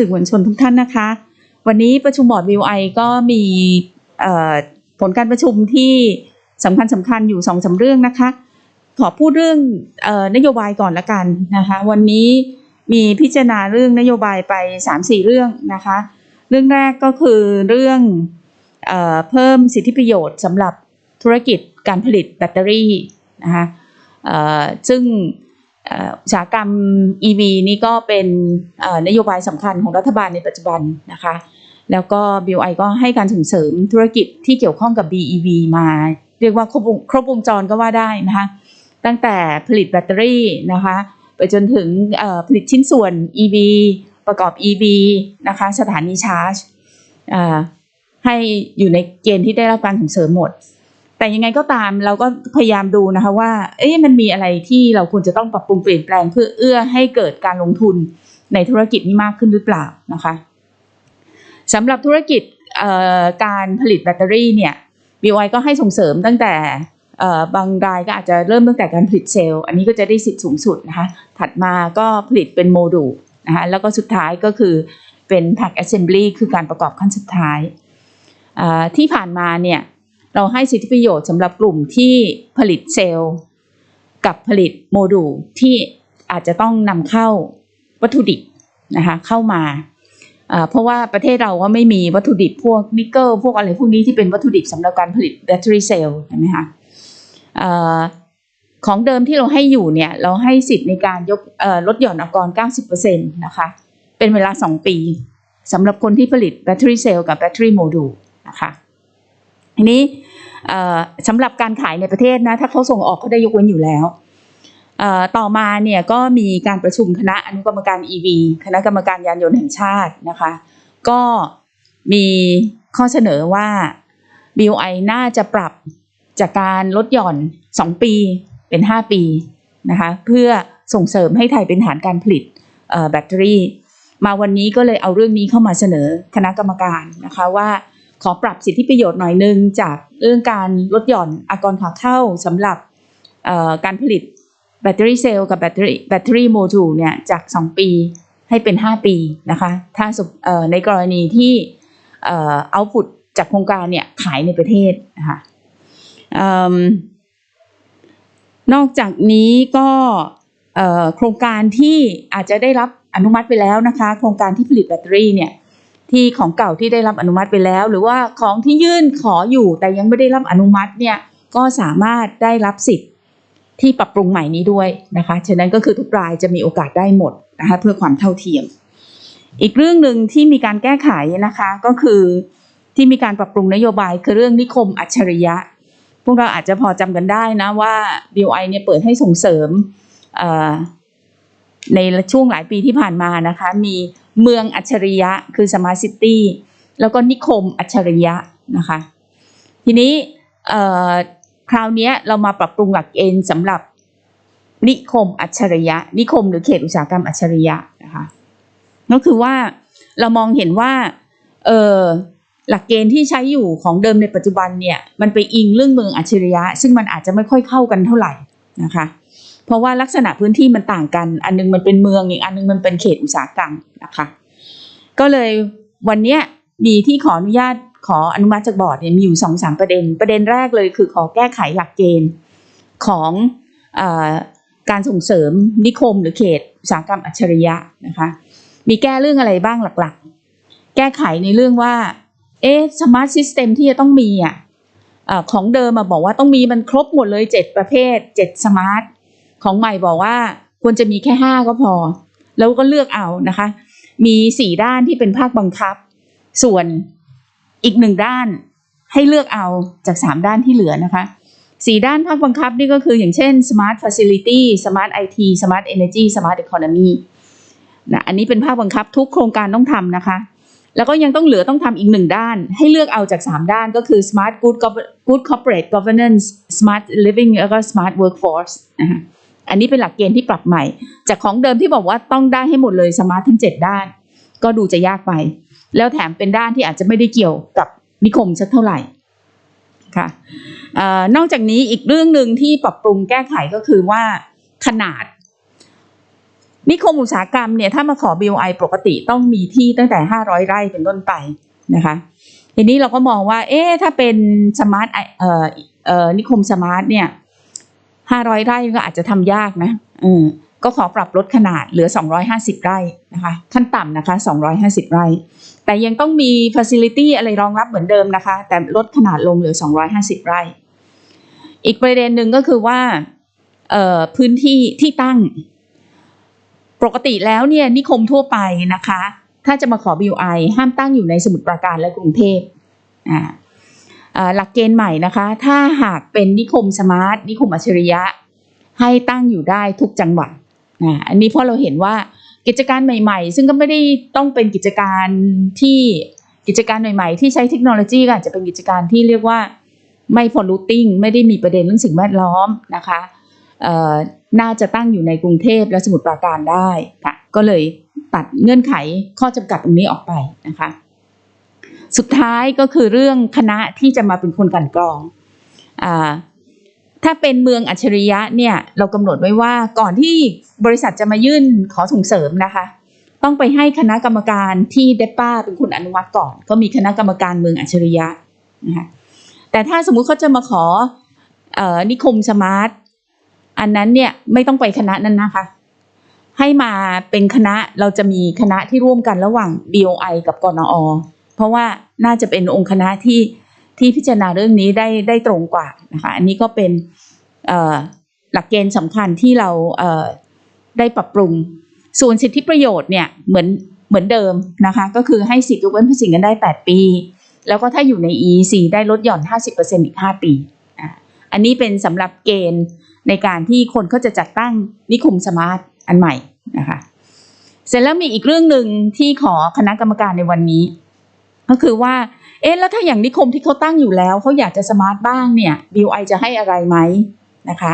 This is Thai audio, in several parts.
สื่อมวลชนทุกท่านนะคะ วันนี้ประชุมบอร์ดวิวไอก็มีผลการประชุมที่สำคัญสำคัญอยู่สองสาเรื่องนะคะ ขอพูดเรื่องอนโยบายก่อนละกันนะคะ วันนี้มีพิจารณาเรื่องนโยบายไปสามสี่เรื่องนะคะ เรื่องแรกก็คือเรื่องเอเพิ่มสิทธิประโยชน์สำหรับธุรกิจการผลิตแบตเตอรี่นะคะซึ่ง อุตสาหกรรม EV นี่ก็เป็นนโยบายสำคัญของรัฐบาลในปัจจุบันนะคะ แล้วก็ BOI ก็ให้การส่งเสริมธุรกิจที่เกี่ยวข้องกับ BEV มาเรียกว่าครบครบวงจรก็ว่าได้นะคะตั้งแต่ผลิตแบตเตอรี่นะคะไปจนถึงผลิตชิ้นส่วน EV ประกอบ EV นะคะสถานีชาร์จอ่อให้อยู่ในเกณฑ์ที่ได้รับการส่งเสริมหมด แต่ยังไงก็ตามเราก็พยายามดูนะคะว่า เอ๊ะมันมีอะไรที่เราควรจะต้องปรับปรุงเปลี่ยนแปลงเพื่อเอื้อให้เกิดการลงทุนในธุรกิจนี้มากขึ้นหรือเปล่านะคะสำหรับธุรกิจการผลิตแบตเตอรี่เนี่ย BOI ก็ให้ส่งเสริมตั้งแต่บางรายก็อาจจะเริ่มตั้งแต่การผลิตเซลล์ อันนี้ก็จะได้สิทธิ์สูงสุดนะคะ ถัดมาก็ผลิตเป็นโมดูลนะคะ แล้วก็สุดท้ายก็คือเป็น pack assembly คือการประกอบขั้นสุดท้าย ที่ผ่านมาเนี่ย เราให้สิทธิประโยชน์สำหรับกลุ่มที่ผลิตเซลล์ กับผลิตโมดูลที่อาจจะต้องนำเข้าวัตถุดิบนะคะเข้ามาเพราะว่าประเทศเราก็ไม่มีวัตถุดิบพวกนิกเกิลพวกอะไรพวกนี้ที่เป็นวัตถุดิบสำหรับการผลิตแบตเตอรี่เซลล์ใช่ไหมคะออของเดิมที่เราให้อยู่เนี่ยเราให้สิทธิ์ในการยกลดหย่อนอากร 90%นะคะเป็นเวลา 2 ปีสำหรับคนที่ผลิตแบตเตอรี่เซลล์กับแบตเตอรี่โมดูลนะคะ ทีนี้สำหรับการขายในประเทศนะถ้าเขาส่งออกเขาได้ยกเว้นอยู่แล้วต่อมาเนี่ยก็มีการประชุมคณะอนุกรรมการ EV คณะกรรมการยานยนต์แห่งชาตินะคะ ก็มีข้อเสนอว่า BOI น่าจะปรับจากการลดหย่อน 2 ปีเป็น 5 ปีนะคะเพื่อส่งเสริมให้ไทยเป็นฐานการผลิตแบตเตอรี่ มาวันนี้ก็เลยเอาเรื่องนี้เข้ามาเสนอคณะกรรมการนะคะว่า ขอปรับสิทธิประโยชน์หน่อยนึงจากเรื่องการลดหย่อนอากรขาเข้าสำหรับการผลิตแบตเตอรี่เซลล์กับแบตเตอรี่แบตเตอรี่โมดูลเนี่ยจาก 2 ปีให้เป็น 5 ปีนะคะถ้าในกรณีที่เอาพุตจากโครงการเนี่ยขายในประเทศนะคะเอิ่มนอกจากนี้ก็โครงการที่อาจจะได้รับอนุมัติไปแล้วนะคะ โครงการที่ผลิตแบตเตอรี่เนี่ย ที่ของเก่าที่ได้รับอนุมัติไปแล้ว หรือว่าของที่ยื่นขออยู่แต่ยังไม่ได้รับอนุมัติเนี่ยก็สามารถได้รับสิทธิ์ที่ปรับปรุงใหม่นี้ด้วยนะคะฉะนั้นก็คือทุกรายจะมีโอกาสได้หมดนะคะเพื่อความเท่าเทียม อีกเรื่องหนึ่งที่มีการแก้ไขนะคะก็คือที่มีการปรับปรุงนโยบายคือเรื่องนิคมอัจฉริยะ พวกเราอาจจะพอจำกันได้นะว่า BOI เนี่ยเปิดให้ส่งเสริมอ่อ ในช่วงหลายปีที่ผ่านมานะคะ มีเมืองอัจฉริยะคือ Smart City แล้วก็นิคมอัจฉริยะนะคะ ทีนี้คราวนี้เรามาปรับปรุงหลักเกณฑ์สำหรับนิคมอัจฉริยะ นิคมหรือเขตอุตสาหกรรมอัจฉริยะนะคะก็คือว่าเรามองเห็นว่าหลักเกณฑ์ที่ใช้อยู่ของเดิมในปัจจุบันเนี่ยมันไปอิงเรื่องเมืองอัจฉริยะ ซึ่งมันอาจจะไม่ค่อยเข้ากันเท่าไหร่นะคะ เพราะว่าลักษณะพื้นที่มันต่างกัน อันนึงมันเป็นเมืองอีกอันนึงมันเป็นเขตอุตสาหกรรมนะคะ ก็เลยวันนี้มีที่ขออนุญาตขออนุมัติจากบอร์ดเนี่ยมีอยู่สองสามประเด็น ประเด็นแรกเลยคือขอแก้ไขหลักเกณฑ์ของอการส่งเสริมนิคมหรือเขตอุตสาหกรรมอัจฉริยะนะคะ มีแก้เรื่องอะไรบ้างหลักๆ แก้ไขในเรื่องว่า เอ๊ะสมาร์ทซิสเต็มที่จะต้องมีอะของเดิมมาบอกว่าต้องมีมันครบหมดเลยเจ็ดประเภทเจ็ดสมาร์ท ของใหม่บอกว่าควรจะมีแค่ห้าก็พอ แล้วก็เลือกเอานะคะ มีสี่ด้านที่เป็นภาคบังคับ ส่วนอีกหนึ่งด้านให้เลือกเอาจากสามด้านที่เหลือนะคะสี่ด้านภาคบังคับนี่ก็คืออย่างเช่น Smart Facility Smart IT Smart Energy Smart Economy นะอันนี้เป็นภาคบังคับทุกโครงการต้องทำนะคะ แล้วก็ยังต้องเหลือต้องทำอีกหนึ่งด้าน ให้เลือกเอาจาก 3 ด้านก็คือ Smart Good Gov- Good Corporate Governance Smart Living แล้วก็ Smart Workforce นะคะ อันนี้เป็นหลักเกณฑ์ที่ปรับใหม่ จากของเดิมที่บอกว่าต้องได้ให้หมดเลย Smart ทั้ง 7 ด้าน ก็ดูจะยากไป แล้วแถมเป็นด้านที่อาจจะไม่ได้เกี่ยวกับนิคมสักเท่าไหร่ค่ะออนอกจากนี้อีกเรื่องหนึ่งที่ปรับปรุงแก้ไขก็คือว่าขนาด นิคมอุตสาหกรรมเนี่ยถ้ามาขอ BOI ปกติต้องมีที่ตั้งแต่ 500 ไร่เป็นต้นไปนะคะทีนี้เราก็มองว่า เอ๊ะถ้าเป็นสมาร์ทเอ่อเออนิคมสมาร์ทเนี่ย 500ไร่ก็อาจจะทำยากนะเออก็ขอปรับลดขนาดเหลือ 250 ไร่นะคะ ขั้นต่ำนะคะ 250 ไร่ แต่ยังต้องมี facility อะไรรองรับเหมือนเดิมนะคะ แต่ลดขนาดลงเหลือ 250 ไร่ อีกประเด็นหนึ่งก็คือว่าพื้นที่ที่ตั้ง ปกติแล้วเนี่ยนิคมทั่วไปนะคะ ถ้าจะมาขอ BUI ห้ามตั้งอยู่ในสมุทรปราการและกรุงเทพอ่า หลักเกณฑ์ใหม่นะคะ ถ้าหากเป็นนิคมสมาร์ท นิคมอัจฉริยะ ให้ตั้งอยู่ได้ทุกจังหวัดอ่าอันนี้เพราะเราเห็นว่ากิจการใหม่ ๆ ซึ่งก็ไม่ได้ต้องเป็นกิจการที่กิจการใหม่ๆ ที่ใช้เทคโนโลยีก็อาจจะเป็นกิจการที่เรียกว่าไม่ polluting ไม่ได้มีประเด็นเรื่องสิ่งแวดล้อมนะคะน่าจะตั้งอยู่ในกรุงเทพและสมุทรปราการได้ค่ะก็เลยตัดเงื่อนไขข้อจำกัดตรงนี้ออกไปนะคะ สุดท้ายก็คือเรื่องคณะที่จะมาเป็นคนกันกรองอ่าถ้าเป็นเมืองอัจฉริยะเนี่ยเรากำหนดไว้ว่าก่อนที่บริษัทจะมายื่นขอส่งเสริมนะคะ ต้องไปให้คณะกรรมการที่เดป้าเป็นคนอนุมัติก่อน ก็มีคณะกรรมการเมืองอัจฉริยะนะคะแต่ถ้าสมมุติเขาจะมาขอออนิคมสมาร์ทอันนั้นเนี่ยไม่ต้องไปคณะนั้นนะคะ ให้มาเป็นคณะเราจะมีคณะที่ร่วมกันระหว่าง BOI กับกนอ เพราะว่าน่าจะเป็นองค์คณะที่ที่พิจารณาเรื่องนี้ได้ได้ตรงกว่านะคะอันนี้ก็เป็นหลักเกณฑ์สำคัญที่เราเได้ปรับปรุง ส่วนสิทธิประโยชน์เนี่ยเหมือนเหมือนเดิมนะคะก็คือให้สิทธิยกเว้นภาษีเงินได้ 8 ปี แล้วก็ถ้าอยู่ใน EEC ได้ลดหย่อน 50%อีก 5 ปีอันนี้เป็นสำหรับเกณฑ์ในการที่คนเขาจะจัดตั้งนิคมสมาร์ทอันใหม่นะคะเสร็จแล้วมีอีกเรื่องหนึ่งที่ขอคณะกรรมการในวันนี้ ก็คือว่า เอ๊ะแล้วถ้าอย่างนิคมที่เขาตั้งอยู่แล้วเขาอยากจะสมาร์ทบ้างเนี่ย BOI จะให้อะไรไหมนะคะ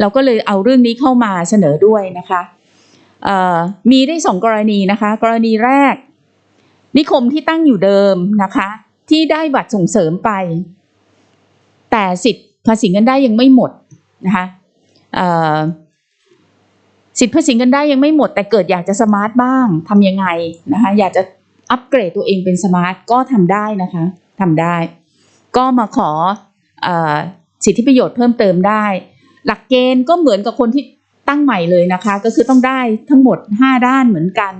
เราก็เลยเอาเรื่องนี้เข้ามาเสนอด้วยนะคะมีได้สองกรณีนะคะ กรณีแรก นิคมที่ตั้งอยู่เดิมนะคะ ที่ได้บัตรส่งเสริมไป แต่สิทธิ์ภาษีเงินได้ยังไม่หมดนะคะสิทธิ์ภาษีเงินได้ยังไม่หมด แต่เกิดอยากจะสมาร์ทบ้างทำยังไงนะคะอยากจะ อัปเกรดตัวเองเป็นสมาร์ทก็ทำได้นะคะทำได้ ก็มาขออสิทธิประโยชน์เพิ่มเติมได้ หลักเกณฑ์ก็เหมือนกับคนที่ตั้งใหม่เลยนะคะ ก็คือต้องได้ทั้งหมด 5 ด้านเหมือนกัน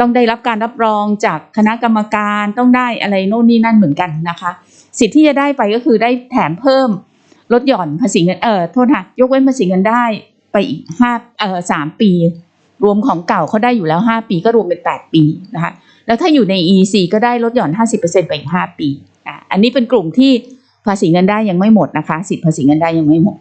ต้องได้รับการรับรองจากคณะกรรมการต้องได้อะไรโน่นนี่นั่นเหมือนกันนะคะ สิทธิ์ที่จะได้ไปก็คือได้แถมเพิ่มลดหย่อนภาษีเงินเออโทษค่ะยกเว้นภาษีเงินได้ไปอีกห้าเอ่อสามปี รวมของเก่าเขาได้อยู่แล้ว5ปีก็รวมเป็น8ปีนะคะ แล้วถ้าอยู่ใน EC ก็ได้ลดหย่อน 50%ไปอีก 5 ปีอะอันนี้เป็นกลุ่มที่ภาษีเงินได้ยังไม่หมดนะคะ สิทธิภาษีเงินได้ยังไม่หมด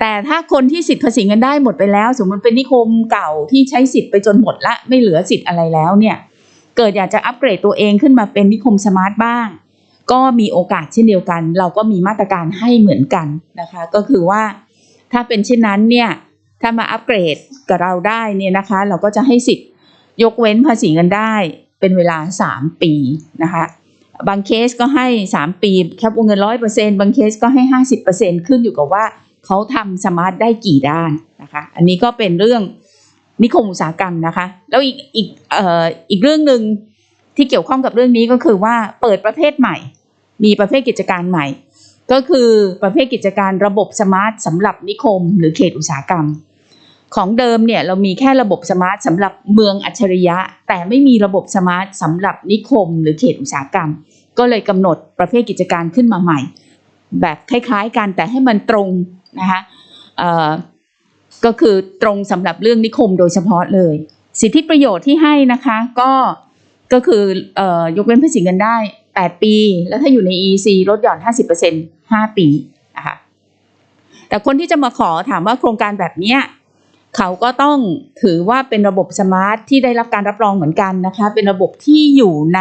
แต่ถ้าคนที่สิทธิภาษีเงินได้หมดไปแล้ว สมมติเป็นนิคมเก่าที่ใช้สิทธิ์ไปจนหมดละไม่เหลือสิทธิ์อะไรแล้วเนี่ย เกิดอยากจะอัปเกรดตัวเองขึ้นมาเป็นนิคมสมาร์ทบ้าง ก็มีโอกาสเช่นเดียวกัน เราก็มีมาตรการให้เหมือนกันนะคะ ก็คือว่าถ้าเป็นเช่นนั้นเนี่ยถ้ามาอัปเกรดกับเราได้เนี่ยนะคะ เราก็จะให้สิทธิ์ ยกเว้นภาษีเงินได้เป็นเวลา 3 ปีนะคะบางเคสก็ให้ 3 ปีแคปวงเงินร้อยเปอร์เซ็นบางเคสก็ให้ห้าสิบเปอร์เซ็นขึ้นอยู่กับว่าเขาทำสมาร์ทได้กี่ด้านนะคะอันนี้ก็เป็นเรื่องนิคมอุตสาหกรรมนะคะ แล้วอีกอีกเอ่ออีกเรื่องหนึ่งที่เกี่ยวข้องกับเรื่องนี้ก็คือว่าเปิดประเภทใหม่ มีประเภทกิจการใหม่ ก็คือประเภทกิจการระบบสมาร์ทสำหรับนิคม หรือเขตอุตสาหกรรม ของเดิมเนี่ยเรามีแค่ระบบสมาร์ทสำหรับเมืองอัจฉริยะ แต่ไม่มีระบบสมาร์ทสำหรับนิคม หรือเขตอุตสาหกรรม ก็เลยกำหนดประเภทกิจการขึ้นมาใหม่ แบบคล้ายๆกันแต่ให้มันตรงนะคะก็คือตรงสำหรับเรื่องนิคมโดยเฉพาะเลย สิทธิประโยชน์ที่ให้นะคะ ก็ก็คือออยกเว้นภาษีเงินได้ 8 ปี แล้วถ้าอยู่ใน EC ลดหย่อน 50% 5 ปีนะคะแต่คนที่จะมาขอถามว่าโครงการแบบเนี้ย เขาก็ต้องถือว่าเป็นระบบสมาร์ทที่ได้รับการรับรองเหมือนกันนะคะ เป็นระบบที่อยู่ใน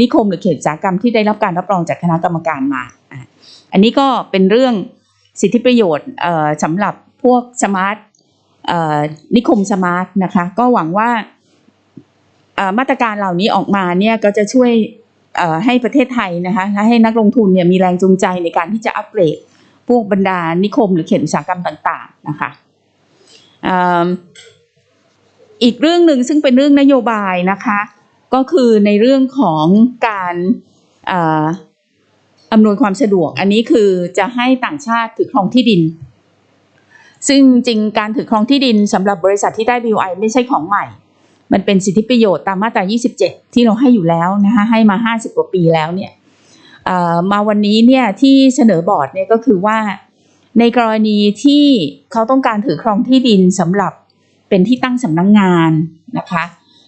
นิคมหรือเขตอุตสาหกรรมที่ได้รับการรับรองจากคณะกรรมการมา อันนี้ก็เป็นเรื่องสิทธิประโยชน์สำหรับพวกสมาร์ทนิคมสมาร์ทนะคะ ก็หวังว่ามาตรการเหล่านี้ออกมาเนี่ยก็จะช่วยให้ประเทศไทยนะคะและให้นักลงทุนเนี่ยมีแรงจูงใจในการที่จะอัปเกรดพวกบรรดานิคมหรือเขตอุตสาหกรรมต่าง ๆ นะคะ อีกเรื่องหนึ่งซึ่งเป็นเรื่องนโยบายนะคะ ก็คือในเรื่องของการอำนวยความสะดวก อันนี้คือจะให้ต่างชาติถือครองที่ดิน ซึ่งจริงการถือครองที่ดินสำหรับบริษัทที่ได้ BOI ไม่ใช่ของใหม่ มันเป็นสิทธิประโยชน์ตามมาตรา 27 ที่เราให้อยู่แล้วนะคะให้มา 50 กว่าปีแล้วเนี่ยมาวันนี้เนี่ยที่เสนอบอร์ดเนี่ยก็คือว่า ในกรณีที่เขาต้องการถือครองที่ดินสำหรับเป็นที่ตั้งสำนักงงานนะคะ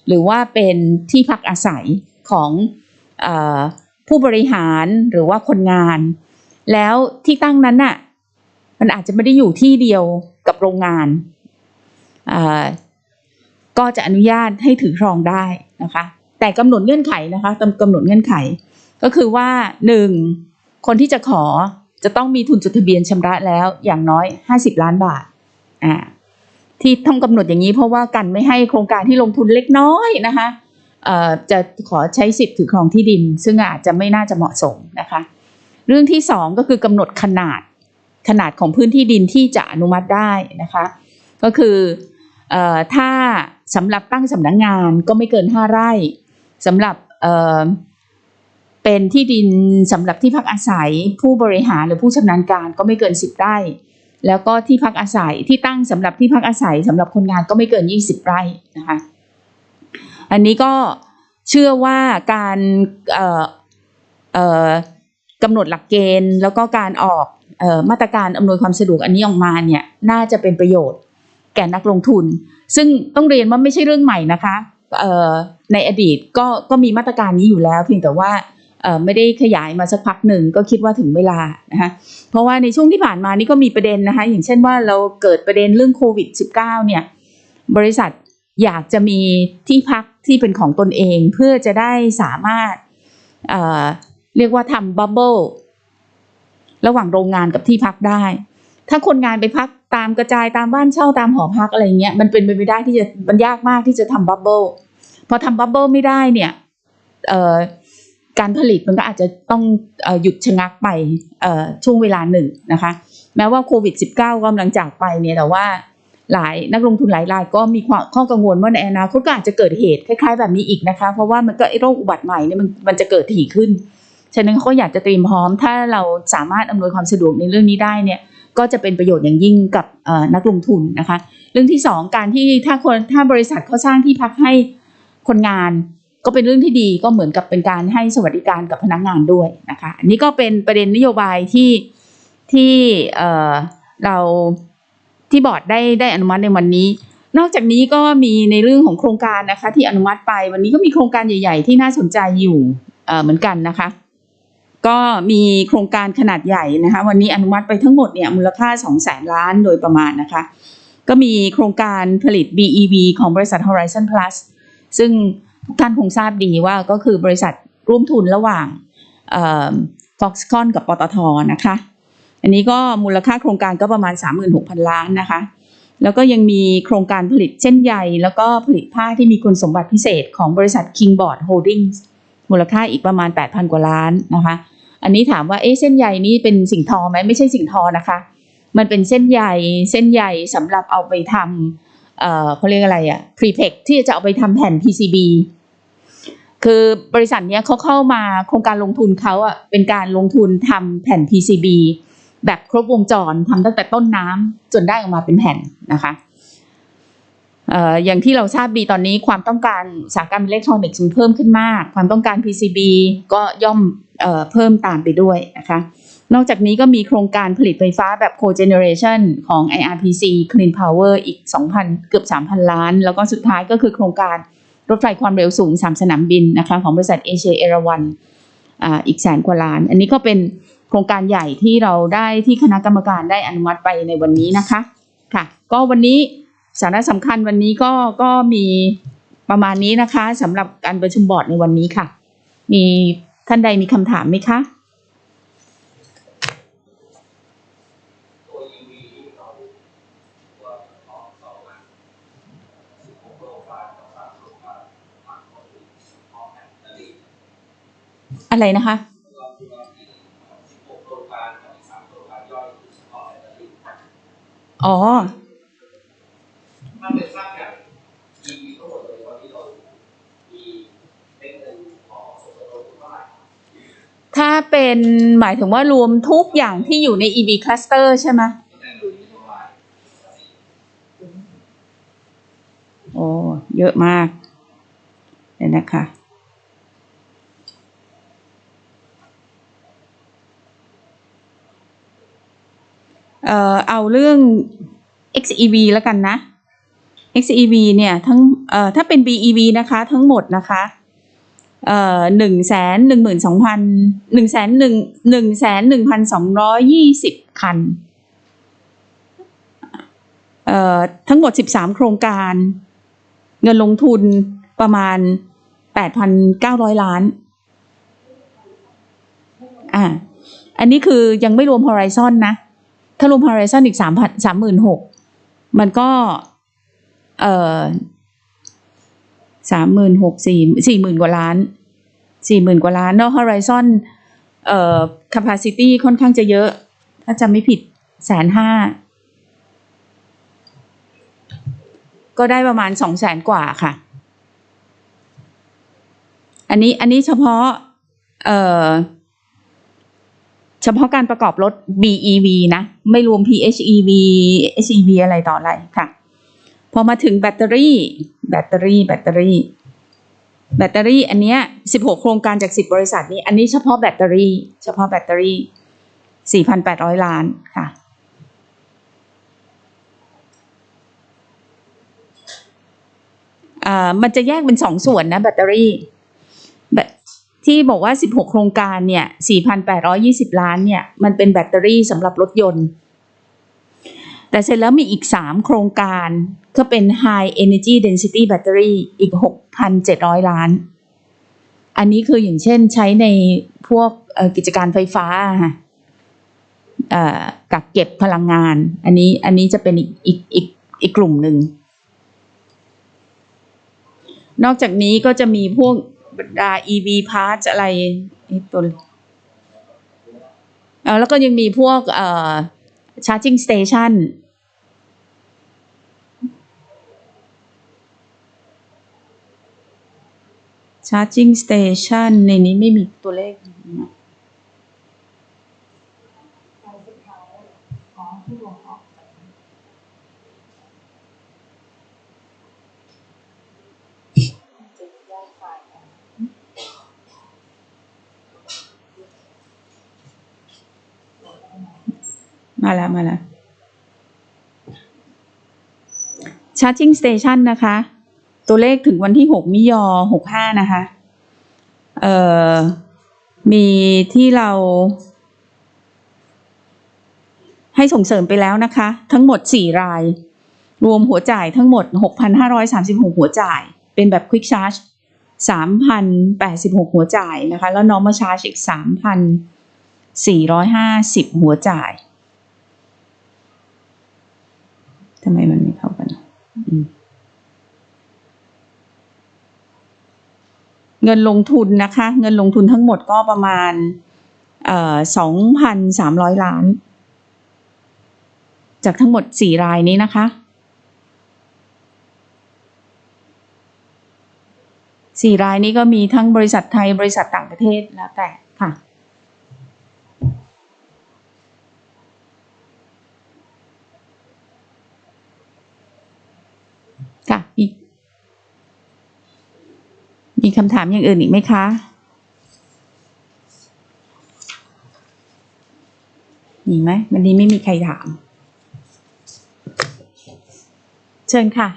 หรือว่าเป็นที่พักอาศัยของอผู้บริหารหรือว่าคนงาน แล้วที่ตั้งนั้นน่ะมันอาจจะไม่ได้อยู่ที่เดียวกับโรงงานก็จะอนุญาตให้ถือครองได้นะคะ แต่กำหนดเงื่อนไขนะคะกำหนดเงื่อนไข ก็คือว่าหนึ่งคนที่จะขอ จะต้องมีทุนจดทะเบียนชำระแล้วอย่างน้อย 50 ล้านบาทอ่าที่ต้องกำหนดอย่างนี้เพราะว่ากันไม่ให้โครงการที่ลงทุนเล็กน้อยนะคะเอ่อจะขอใช้สิทธิ์ถือครองที่ดิน ซึ่งอาจจะไม่น่าจะเหมาะสมนะคะ เรื่องที่สองก็คือกำหนดขนาดขนาดของพื้นที่ดินที่จะอนุมัติได้นะคะ ก็คือเอ่อถ้าสำหรับตั้งสำนักงงานก็ไม่เกิน 5 ไร่สำหรับ เป็นที่ดินสำหรับที่พักอาศัยผู้บริหารหรือผู้ชำนาญการก็ไม่เกิน 10 ไร่ แล้วก็ที่พักอาศัยที่ตั้งสำหรับที่พักอาศัยสำหรับคนงานก็ไม่เกิน 20 ไร่นะคะอันนี้ก็เชื่อว่าการกำหนดหลักเกณฑ์ แล้วก็การออกออมาตรการอำนวยความสะดวกอันนี้ออกมาเนี่ยน่าจะเป็นประโยชน์แก่นักลงทุน ซึ่งต้องเรียนว่าไม่ใช่เรื่องใหม่นะคะในอดีตก็ก็มีมาตรการนี้อยู่แล้ว เพียงแต่ว่า ไม่ได้ขยายมาสักพักหนึ่งก็คิดว่าถึงเวลานะคะเพราะว่าในช่วงที่ผ่านมานี่ก็มีประเด็นนะคะอย่างเช่นว่าเราเกิดประเด็นเรื่องโควิด -19 เนี่ยบริษัทอยากจะมีที่พักที่เป็นของตนเองเพื่อจะได้สามารถเเรียกว่าทำบับเบิลระหว่างโรงงานกับที่พักได้ ถ้าคนงานไปพักตามกระจายตามบ้านเช่าตามหอพักอะไรเงี้ยมันเป็นไปไม่ได้ที่จะมันยากมากที่จะทำบับเบิลพอทำบับเบิลไม่ได้เนี่ยเอ่อ การผลิตมันก็อาจจะต้องอหยุดชะงักไปช่วงเวลาหนึ่งนะคะ แม้ว่าโควิด -19 กำลังจากไปเนี่ยแต่ว่าหลายนักลงทุนหลายรายก็มีความข้อกังวลว่าในอนาคตก็อาจจะเกิดเหตุคล้ายๆ แบบนี้อีกนะคะ เพราะว่ามันก็โรคอุบัติใหม่เนี่ยมันมันจะเกิดถี่ขึ้น ฉะนั้นเขาอยากจะเตรียมพร้อม ถ้าเราสามารถอำนวยความสะดวกในเรื่องนี้ได้เนี่ยก็จะเป็นประโยชน์อย่างยิ่งกับนักลงทุนนะคะ เรื่องที่สองการที่ถ้าคนถ้าบริษัทเขาสร้างที่พักให้คนงาน ก็เป็นเรื่องที่ดีก็เหมือนกับเป็นการให้สวัสดิการกับพนักงานด้วยนะคะอันนี้ก็เป็นประเด็นนโยบายที่ที่เอ่อเราที่บอร์ดได้ได้อนุมัติในวันนี้ นอกจากนี้ก็มีในเรื่องของโครงการนะคะที่อนุมัติไปวันนี้ก็มีโครงการใหญ่ ๆ ที่น่าสนใจอยู่เอ่อเหมือนกันนะคะ ก็มีโครงการขนาดใหญ่นะคะวันนี้อนุมัติไปทั้งหมดเนี่ยมูลค่า2แสนล้านโดยประมาณนะคะ ก็มีโครงการผลิต BEV ของบริษัท Horizon Plus ซึ่ง ท่านคงทราบดีว่าก็คือบริษัทร่วมทุนระหว่างเอ่อ Foxconn กับปตทนะคะ อันนี้ก็มูลค่าโครงการก็ประมาณ 36,000 ล้านนะคะ แล้วก็ยังมีโครงการผลิตเส้นใยแล้วก็ผลิตผ้าที่มีคุณสมบัติพิเศษของบริษัท Kingboard Holdings มูลค่าอีกประมาณ 8,000 กว่าล้านนะคะ อันนี้ถามว่าเอ๊ะเส้นใยนี้เป็นสิ่งทอไหมไม่ใช่สิ่งทอนะคะ มันเป็นเส้นใยเส้นใยสำหรับเอาไปทำเอ่อเขาเรียกอะไรอะ prepack ที่จะเอาไปทำแผ่น PCB คือบริษัทเนี้ยเขาเข้ามาโครงการลงทุนเขาอะเป็นการลงทุนทำแผ่น PCB แบบครบวงจรทำตั้งแต่ต้นน้ำจนได้ออกมาเป็นแผ่นนะคะเอ่ออย่างที่เราทราบดีตอนนี้ความต้องการอุตสาหกรรมอิเล็กทรอนิกส์มันเพิ่มขึ้นมาก ความต้องการ PCB ก็ย่อมเอ่อเพิ่มตามไปด้วยนะคะ นอกจากนี้ก็มีโครงการผลิตไฟฟ้าแบบ cogeneration ของ IRPC Clean Power อีก 2,000 เกือบ 3,000 ล้าน แล้วก็สุดท้ายก็คือโครงการ รถไฟความเร็วสูง3สนามบินนะคะของบริษัทเอเชียเอราวันอีกแสนกว่าล้าน อันนี้ก็เป็นโครงการใหญ่ที่เราได้ที่คณะกรรมการได้อนุมัติไปในวันนี้นะคะค่ะ ก็วันนี้สาระสำคัญวันนี้ก็ก็มีประมาณนี้นะคะสำหรับการประชุมบอร์ดในวันนี้ค่ะ มีท่านใดมีคำถามไหมคะ สมรสเท่าไหร่ถ้าเป็นหมายถึงว่ารวมทุกอย่างที่อยู่ใน EV cluster ใช่ไหมโยบายโอ้ เยอะมาก เดี๋ยวนะคะ เอ่อเอาเรื่อง XEV แล้วกันนะ XEV เนี่ยทั้งเอ่อถ้าเป็น BEV นะคะทั้งหมดนะคะเอ่อหนึ่งแสนหนึ่งหมื่นสองพันหนึ่งแสนหนึ่งหนึ่งแสนหนึ่งพันสองร้อยยี่สิบคันเอ่อทั้งหมดสิบสามโครงการ เงินลงทุนประมาณแปดพันเก้าร้อยล้านอ่าอันนี้คือยังไม่รวม Horizon นะ ถ้ารวม Horizon อีกสามพันสามหมื่นหกมันก็ เออสามหมื่นหกสี่สี่หมื่นกว่าล้านสี่หมื่นกว่าล้าน แล้ว Horizon เอ่อ capacity ค่อนข้างจะเยอะ ถ้าจำไม่ผิดแสนห้าก็ได้ประมาณสองแสนกว่าค่ะ อันนี้อันนี้เฉพาะ เอ่อ เฉพาะการประกอบรถ BEV นะ ไม่รวม PHEV HEV อะไรต่ออะไรค่ะ พอมาถึงแบตเตอรี่ แบตเตอรี่ แบตเตอรี่ แบตเตอรี่อันเนี้ย16 โครงการจาก 10 บริษัทนี้ อันนี้เฉพาะแบตเตอรี่ เฉพาะแบตเตอรี่ 4,800 ล้านค่ะ มันจะแยกเป็นสองส่วนนะแบตเตอรี่ ที่บอกว่า 16 โครงการเนี่ย 4,820 ล้านเนี่ย มันเป็นแบตเตอรี่สำหรับรถยนต์ แต่เสร็จแล้วมีอีก 3 โครงการก็เป็น High Energy Density Battery อีก 6,700 ล้าน อันนี้คืออย่างเช่นใช้ในพวกกิจการไฟฟ้าค่ะกักเก็บพลังงาน อันนี้อันนี้จะเป็นอีกอีกอีกอีกกลุ่มหนึ่ง นอกจากนี้ก็จะมีพวก บรรดา EV parts อะไรนี่ตัวแล้วก็ยังมีพวกเอ่อ charging station charging station ในนี้ไม่มีตัวเลข มาแล้วมาแล้ว charging station นะคะ ตัวเลขถึงวันที่6มิยอ65นะคะ เอ่อ มีที่เรา ให้ส่งเสริมไปแล้วนะคะ ทั้งหมด4ราย รวมหัวจ่ายทั้งหมด 6,536 หัวจ่าย เป็นแบบ quick charge 3,086 หัวจ่ายนะคะ แล้ว normal charge อีก 3,450 หัวจ่าย ทำไมมันไม่เข้ากันอะอืมเงินลงทุนนะคะ เงินลงทุนทั้งหมดก็ประมาณเอ่อสองพันสามร้อยล้าน จากทั้งหมดสี่รายนี้นะคะสี่รายนี้ก็มีทั้งบริษัทไทยบริษัทต่างประเทศแล้วแต่ค่ะค่ะมี มีคำถามอย่างอื่นอีกไหมคะมีไหมวันนี้ไม่มีใครถาม เชิญค่ะ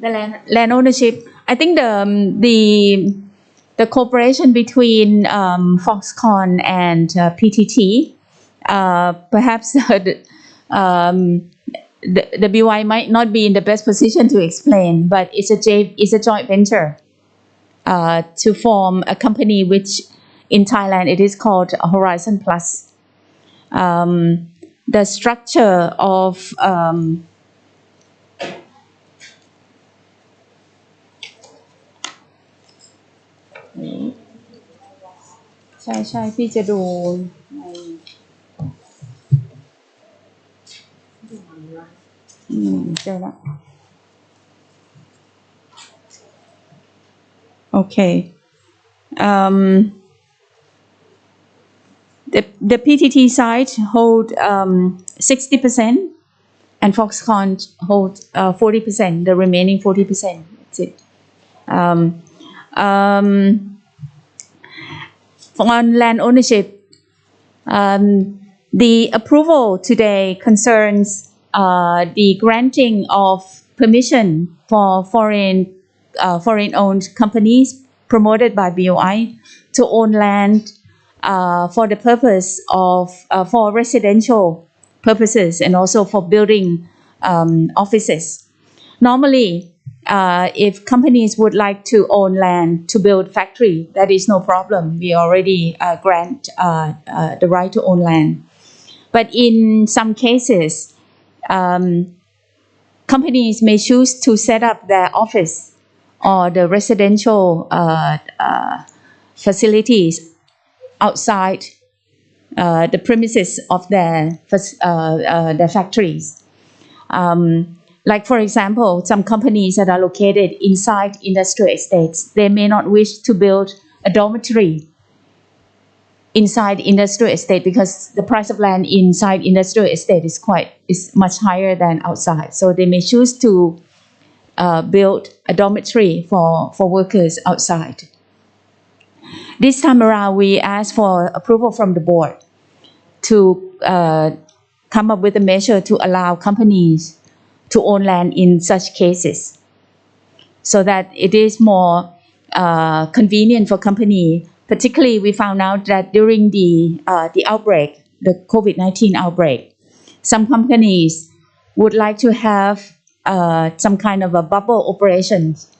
the land, land ownership. I think the um, the the cooperation between um, Foxconn and uh, PTT, uh, perhaps the, um, the, the BY might not be in the best position to explain, but it's a J, it's a joint venture uh, to form a company which in Thailand it is called Horizon Plus. Um, the structure of um, ช่ใช่พี่จะดูในอืมเจอแล้ว Okay. Um, the, the PTT side hold um, 60% and Foxconn hold uh, 40%, the remaining 40%. That's it. Um, um, on land ownership, um, the approval today concerns uh, the granting of permission for foreign uh, foreign-owned companies promoted by BOI to own land uh, for the purpose of uh, for residential purposes and also for building um, offices. Normally, uh, if companies would like to own land to build factory, that is no problem. We already uh, grant uh, uh, the right to own land. But in some cases, um, companies may choose to set up their office or the residential uh, uh, facilities outside the premises of their their factories. Um, like for example, some companies that are located inside industrial estates, they may not wish to build a dormitory inside industrial estate because the price of land inside industrial estate is quite is much higher than outside. So they may choose to uh, build a dormitory for, for workers outside. This time around, we asked for approval from the board to uh, come up with a measure to allow companies to own land in such cases so that it is more uh, convenient for company. Particularly, we found out that during the uh, the outbreak, the COVID nineteen outbreak, some companies would like to have uh, some kind of a bubble operations.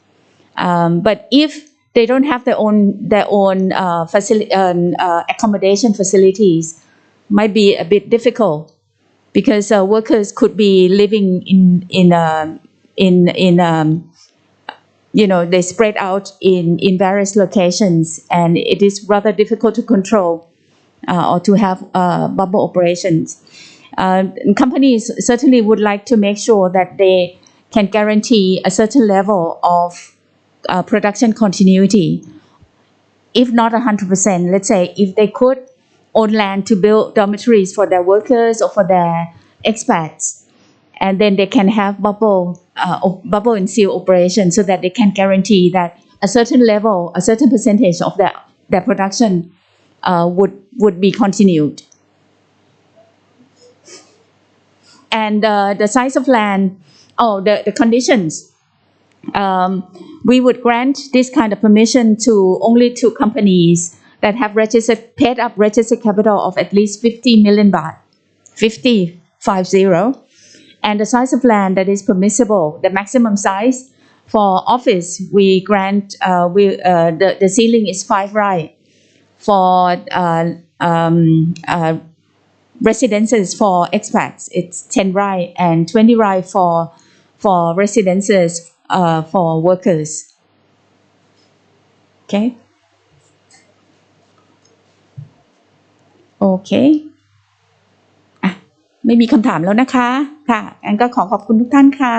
Um, but if they don't have their own their own uh, um, uh, accommodation facilities, might be a bit difficult because uh, workers could be living in in um in in um, you know they spread out in in various locations and it is rather difficult to control uh, or to have uh, bubble operations. Uh, companies certainly would like to make sure that they can guarantee a certain level of uh, production continuity. If not 100%, let's say if they could own land to build dormitories for their workers or for their expats, and then they can have bubble uh, bubble and seal operation so that they can guarantee that a certain level, a certain percentage of their their production uh, would would be continued. And uh, the size of land, oh, the, the conditions. Um, we would grant this kind of permission to only two companies that have registered, paid up registered capital of at least 50 million baht, 50, 50. And the size of land that is permissible, the maximum size for office, we grant, uh, we, uh, the, the ceiling is five right. For uh, um, uh, residences for expats, it's 10 right and 20 right for, for residences uh, for workers. Okay. โอเคอะไม่มีคำถามแล้วนะคะ ค่ะงั้นก็ขอขอบคุณทุกท่านค่ะ